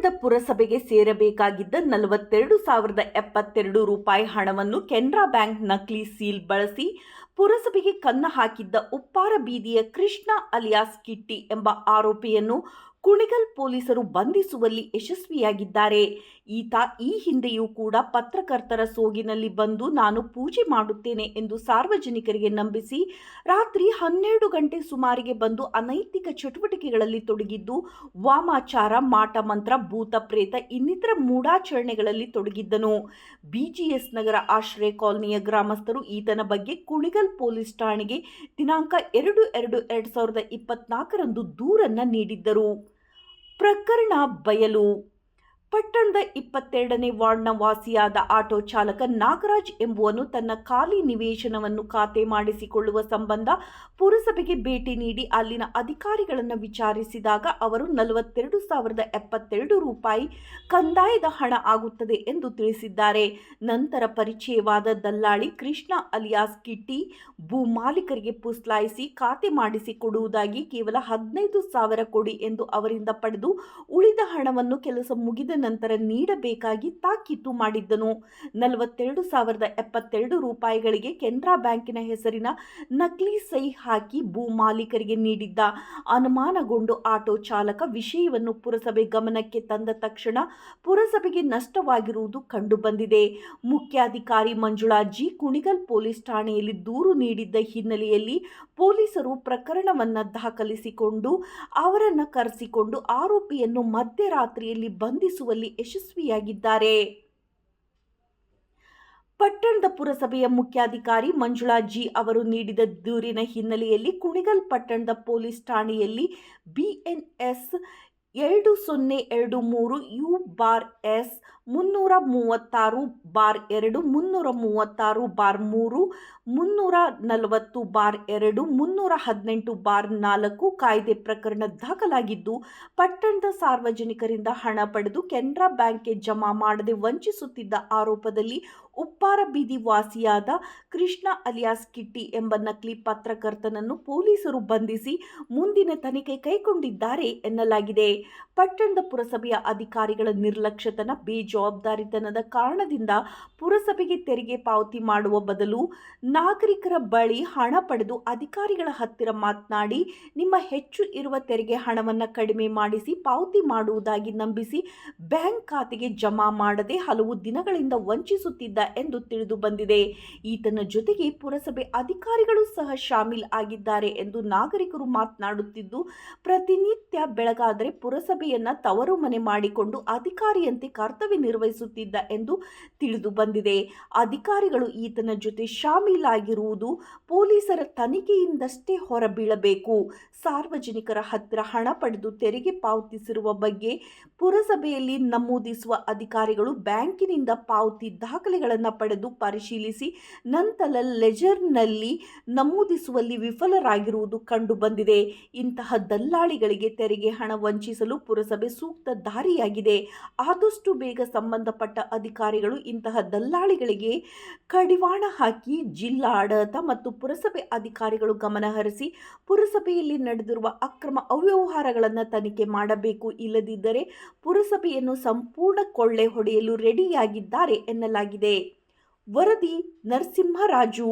ಪಟ್ಟಣದ ಪುರಸಭೆಗೆ ಸೇರಬೇಕಾಗಿದ್ದ ನಲವತ್ತೆರಡು ಸಾವಿರದ ಎಪ್ಪತ್ತೆರಡು ರೂಪಾಯಿ ಹಣವನ್ನು ಕೆನರಾ ಬ್ಯಾಂಕ್ ನಕಲಿ ಸೀಲ್ ಬಳಸಿ ಪುರಸಭೆಗೆ ಕನ್ನ ಹಾಕಿದ್ದ ಉಪ್ಪಾರ ಬೀದಿಯ ಕೃಷ್ಣ ಅಲಿಯಾಸ್ ಕಿಟ್ಟಿ ಎಂಬ ಆರೋಪಿಯನ್ನು ಕುಣಿಗಲ್ ಪೊಲೀಸರು ಬಂಧಿಸುವಲ್ಲಿ ಯಶಸ್ವಿಯಾಗಿದ್ದಾರೆ. ಈತ ಈ ಹಿಂದೆಯೂ ಕೂಡ ಪತ್ರಕರ್ತರ ಸೋಗಿನಲ್ಲಿ ಬಂದು ನಾನು ಪೂಜೆ ಮಾಡುತ್ತೇನೆ ಎಂದು ಸಾರ್ವಜನಿಕರಿಗೆ ನಂಬಿಸಿ ರಾತ್ರಿ ಹನ್ನೆರಡು ಗಂಟೆ ಸುಮಾರಿಗೆ ಬಂದು ಅನೈತಿಕ ಚಟುವಟಿಕೆಗಳಲ್ಲಿ ತೊಡಗಿದ್ದು, ವಾಮಾಚಾರ ಮಾಟ ಮಂತ್ರ ಭೂತ ಪ್ರೇತ ಇನ್ನಿತರ ಮೂಢಾಚರಣೆಗಳಲ್ಲಿ ತೊಡಗಿದ್ದನು. ಬಿಜಿಎಸ್ ನಗರ ಆಶ್ರಯ ಕಾಲನಿಯ ಗ್ರಾಮಸ್ಥರು ಈತನ ಬಗ್ಗೆ ಕುಣಿಗಲ್ ಪೊಲೀಸ್ ಠಾಣೆಗೆ ದಿನಾಂಕ ಎರಡು ಎರಡು ಎರಡು ಸಾವಿರದ ಇಪ್ಪತ್ನಾಲ್ಕರಂದು ದೂರನ್ನು ನೀಡಿದ್ದರು. ಪ್ರಕರಣ ಬಯಲು ಪಟ್ಟಣದ ಇಪ್ಪತ್ತೆರಡನೇ ವಾರ್ಡ್ನ ವಾಸಿಯಾದ ಆಟೋ ಚಾಲಕ ನಾಗರಾಜ್ ಎಂಬುವನು ತನ್ನ ಖಾಲಿ ನಿವೇಶನವನ್ನು ಖಾತೆ ಮಾಡಿಸಿಕೊಳ್ಳುವ ಸಂಬಂಧ ಪುರಸಭೆಗೆ ಭೇಟಿ ನೀಡಿ ಅಲ್ಲಿನ ಅಧಿಕಾರಿಗಳನ್ನು ವಿಚಾರಿಸಿದಾಗ ಅವರು ನಲವತ್ತೆರಡು ಸಾವಿರದ ಎಪ್ಪತ್ತೆರಡು ರೂಪಾಯಿ ಕಂದಾಯದ ಹಣ ಆಗುತ್ತದೆ ಎಂದು ತಿಳಿಸಿದ್ದಾರೆ. ನಂತರ ಪರಿಚಯವಾದ ದಲ್ಲಾಳಿ ಕೃಷ್ಣ ಅಲಿಯಾಸ್ ಕಿಟ್ಟಿ ಭೂ ಮಾಲೀಕರಿಗೆ ಪುಸ್ಲಾಯಿಸಿ ಖಾತೆ ಮಾಡಿಸಿಕೊಡುವುದಾಗಿ ಕೇವಲ ಹದಿನೈದು ಸಾವಿರ ಕೊಡಿ ಎಂದು ಅವರಿಂದ ಪಡೆದು ಉಳಿದ ಹಣವನ್ನು ಕೆಲಸ ಮುಗಿದ ನಂತರ ನೀಡಬೇಕಾಗಿ ತಾಕೀತು ಮಾಡಿದ್ದನು. ನಲವತ್ತೆರಡು ಸಾವಿರದ ಎಪ್ಪತ್ತೆರಡು ರೂಪಾಯಿಗಳಿಗೆ ಕೆನರಾ ಬ್ಯಾಂಕಿನ ಹೆಸರಿನ ನಕಲಿ ಸಹಿ ಹಾಕಿ ಭೂ ಮಾಲೀಕರಿಗೆ ನೀಡಿದ್ದ ಅನುಮಾನಗೊಂಡು ಆಟೋ ಚಾಲಕ ವಿಷಯವನ್ನು ಪುರಸಭೆ ಗಮನಕ್ಕೆ ತಂದ ತಕ್ಷಣ ಪುರಸಭೆಗೆ ನಷ್ಟವಾಗಿರುವುದು ಕಂಡುಬಂದಿದೆ. ಮುಖ್ಯಾಧಿಕಾರಿ ಮಂಜುಳಾ ಜಿ. ಕುಣಿಗಲ್ ಪೊಲೀಸ್ ಠಾಣೆಯಲ್ಲಿ ದೂರು ನೀಡಿದ್ದ ಹಿನ್ನೆಲೆಯಲ್ಲಿ ಪೊಲೀಸರು ಪ್ರಕರಣವನ್ನು ದಾಖಲಿಸಿಕೊಂಡು, ಅವರನ್ನು ಕರೆಸಿಕೊಂಡು ಆರೋಪಿಯನ್ನು ಮಧ್ಯರಾತ್ರಿಯಲ್ಲಿ ಬಂಧಿಸುವಲ್ಲಿ ಯಶಸ್ವಿಯಾಗಿದ್ದಾರೆ. ಪಟ್ಟಣದ ಪುರಸಭೆಯ ಮುಖ್ಯಾಧಿಕಾರಿ ಮಂಜುಳಾ ಜಿ ಅವರು ನೀಡಿದ ದೂರಿನ ಹಿನ್ನೆಲೆಯಲ್ಲಿ ಕುಣಿಗಲ್ ಪಟ್ಟಣದ ಪೊಲೀಸ್ ಠಾಣೆಯಲ್ಲಿ ಬಿಎನ್ಎಸ್ ಎರಡು ಸೊನ್ನೆ ಎರಡು ಮೂರು ಯು ಬಾರ್ ಎಸ್ ಮುನ್ನೂರ ಮೂವತ್ತಾರು ಬಾರ್ ಎರಡು ಮುನ್ನೂರ ಮೂವತ್ತಾರು ಬಾರ್ ಮೂರು ಮುನ್ನೂರ ನಲವತ್ತು ಬಾರ್ ಎರಡು ಮುನ್ನೂರ ಹದಿನೆಂಟು ಬಾರ್ ನಾಲ್ಕು ಕಾಯ್ದೆ ಪ್ರಕರಣ ದಾಖಲಾಗಿದ್ದು, ಪಟ್ಟಣದ ಸಾರ್ವಜನಿಕರಿಂದ ಹಣ ಪಡೆದು ಕೆನರಾ ಬ್ಯಾಂಕ್ಗೆ ಜಮಾ ಮಾಡದೆ ವಂಚಿಸುತ್ತಿದ್ದ ಆರೋಪದಲ್ಲಿ ಉಪ್ಪಾರ ಬೀದಿ ವಾಸಿಯಾದ ಕೃಷ್ಣ ಅಲಿಯಾಸ್ ಕಿಟ್ಟಿ ಎಂಬ ನಕಲಿ ಪತ್ರಕರ್ತನನ್ನು ಪೊಲೀಸರು ಬಂಧಿಸಿ ಮುಂದಿನ ತನಿಖೆ ಕೈಗೊಂಡಿದ್ದಾರೆ ಎನ್ನಲಾಗಿದೆ. ಪಟ್ಟಣದ ಪುರಸಭೆಯ ಅಧಿಕಾರಿಗಳ ನಿರ್ಲಕ್ಷ್ಯತನ, ಬೇಜವಾಬ್ದಾರಿತನದ ಕಾರಣದಿಂದ ಪುರಸಭೆಗೆ ತೆರಿಗೆ ಪಾವತಿ ಮಾಡುವ ಬದಲು ನಾಗರಿಕರ ಬಳಿ ಹಣ ಪಡೆದು ಅಧಿಕಾರಿಗಳ ಹತ್ತಿರ ಮಾತನಾಡಿ, ನಿಮ್ಮ ಹೆಚ್ಚು ಇರುವ ತೆರಿಗೆ ಹಣವನ್ನು ಕಡಿಮೆ ಮಾಡಿಸಿ ಪಾವತಿ ಮಾಡುವುದಾಗಿ ನಂಬಿಸಿ ಬ್ಯಾಂಕ್ ಖಾತೆಗೆ ಜಮಾ ಮಾಡದೆ ಹಲವು ದಿನಗಳಿಂದ ವಂಚಿಸುತ್ತಿದ್ದ ಎಂದು ತಿಳಿದು ಬಂದಿದೆ. ಈತನ ಜೊತೆಗೆ ಪುರಸಭೆ ಅಧಿಕಾರಿಗಳು ಸಹ ಶಾಮೀಲ್ ಆಗಿದ್ದಾರೆ ಎಂದು ನಾಗರಿಕರು ಮಾತನಾಡುತ್ತಿದ್ದು, ಪ್ರತಿನಿತ್ಯ ಬೆಳಗಾದರೆ ಪುರಸಭೆಯನ್ನ ತವರು ಮನೆ ಮಾಡಿಕೊಂಡು ಅಧಿಕಾರಿಯಂತೆ ಕರ್ತವ್ಯ ನಿರ್ವಹಿಸುತ್ತಿದ್ದ ಎಂದು ತಿಳಿದು ಬಂದಿದೆ. ಅಧಿಕಾರಿಗಳು ಈತನ ಜೊತೆ ಶಾಮೀಲಾಗಿರುವುದು ಪೊಲೀಸರ ತನಿಖೆಯಿಂದಷ್ಟೇ ಹೊರಬೀಳಬೇಕು. ಸಾರ್ವಜನಿಕರ ಹತ್ತಿರ ಹಣ ಪಡೆದು ತೆರಿಗೆ ಪಾವತಿಸಿರುವ ಬಗ್ಗೆ ಪುರಸಭೆಯಲ್ಲಿ ನಮೂದಿಸುವ ಅಧಿಕಾರಿಗಳು ಬ್ಯಾಂಕಿನಿಂದ ಪಾವತಿ ದಾಖಲೆಗಳನ್ನು ಪಡೆದು ಪರಿಶೀಲಿಸಿ, ನಂತರ ಲೆಜರ್ನಲ್ಲಿ ನಮೂದಿಸುವಲ್ಲಿ ವಿಫಲರಾಗಿರುವುದು ಕಂಡುಬಂದಿದೆ. ಇಂತಹ ದಲ್ಲಾಳಿಗಳಿಗೆ ತೆರಿಗೆ ಹಣ ವಂಚಿಸಲು ಪುರಸಭೆ ಸೂಕ್ತ ದಾರಿಯಾಗಿದೆ. ಆದಷ್ಟು ಬೇಗ ಸಂಬಂಧಪಟ್ಟ ಅಧಿಕಾರಿಗಳು ಇಂತಹ ದಲ್ಲಾಳಿಗಳಿಗೆ ಕಡಿವಾಣ ಹಾಕಿ ಜಿಲ್ಲಾಡಳಿತ ಮತ್ತು ಪುರಸಭೆ ಅಧಿಕಾರಿಗಳು ಗಮನಹರಿಸಿ ಪುರಸಭೆಯಲ್ಲಿ ನಡೆದಿರುವ ಅಕ್ರಮ ಅವ್ಯವಹಾರಗಳನ್ನು ತನಿಖೆ ಮಾಡಬೇಕು ಇಲ್ಲದಿದ್ದರೆ ಪುರಸಭೆಯನ್ನು ಸಂಪೂರ್ಣ ಕೊಳ್ಳೆ ಹೊಡೆಯಲು ರೆಡಿಯಾಗಿದ್ದಾರೆ ಎನ್ನಲಾಗಿದೆ. ವರದಿ ನರಸಿಂಹರಾಜು.